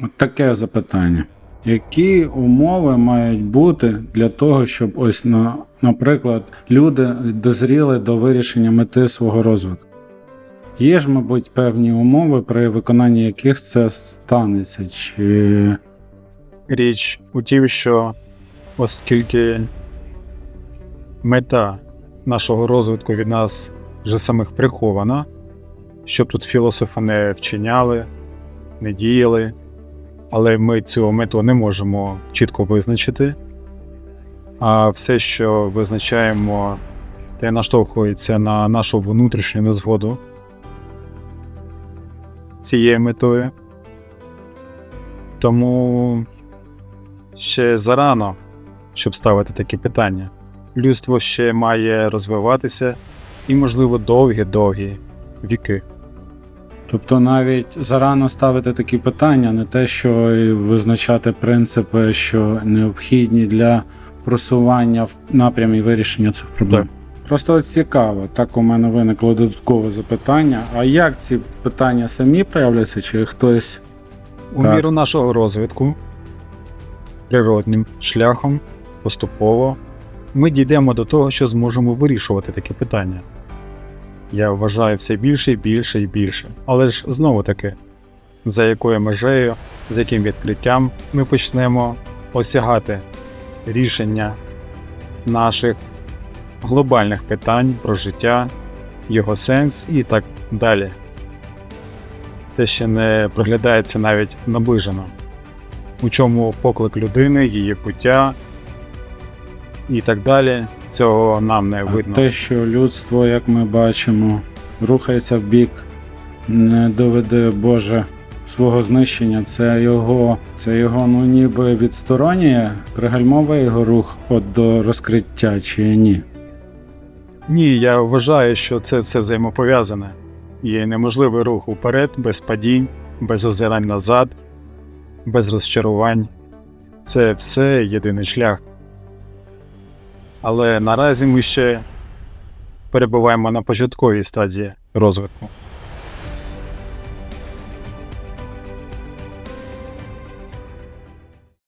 От таке запитання. Які умови мають бути для того, щоб ось на, наприклад, люди дозріли до вирішення мети свого розвитку? Є ж, мабуть, певні умови, при виконанні яких це станеться, чи Річ у тім, що оскільки мета нашого розвитку від нас вже самих прихована, щоб тут філософи не вчиняли, не діяли, але ми цю мету не можемо чітко визначити. А все, що визначаємо, те наштовхується на нашу внутрішню незгоду цією метою. Тому ще зарано, щоб ставити такі питання. Людство ще має розвиватися і, можливо, довгі-довгі віки. Тобто навіть зарано ставити такі питання, не те, що визначати принципи, що необхідні для просування в напрямі вирішення цих проблем. Так. Просто от цікаво, так у мене виникло додаткове запитання. А як ці питання самі проявляться, чи хтось У Так. міру нашого розвитку, природнім шляхом, поступово, ми дійдемо до того, що зможемо вирішувати такі питання. Я вважаю все більше і більше і більше. Але ж знову таки, за якою межею, з яким відкриттям ми почнемо осягати рішення наших глобальних питань про життя, його сенс і так далі це ще не проглядається навіть наближено. У чому поклик людини, її пуття і так далі, цього нам не видно. те, що людство, як ми бачимо, рухається в бік, не доведе Боже свого знищення, це його, це його ну ніби відсторонює, пригальмовує його рух от до розкриття чи ні. Ні, я вважаю, що це все взаємопов'язане. Є неможливий рух уперед, без падінь, без озирань назад, без розчарувань. Це все єдиний шлях. Але наразі ми ще перебуваємо на початковій стадії розвитку.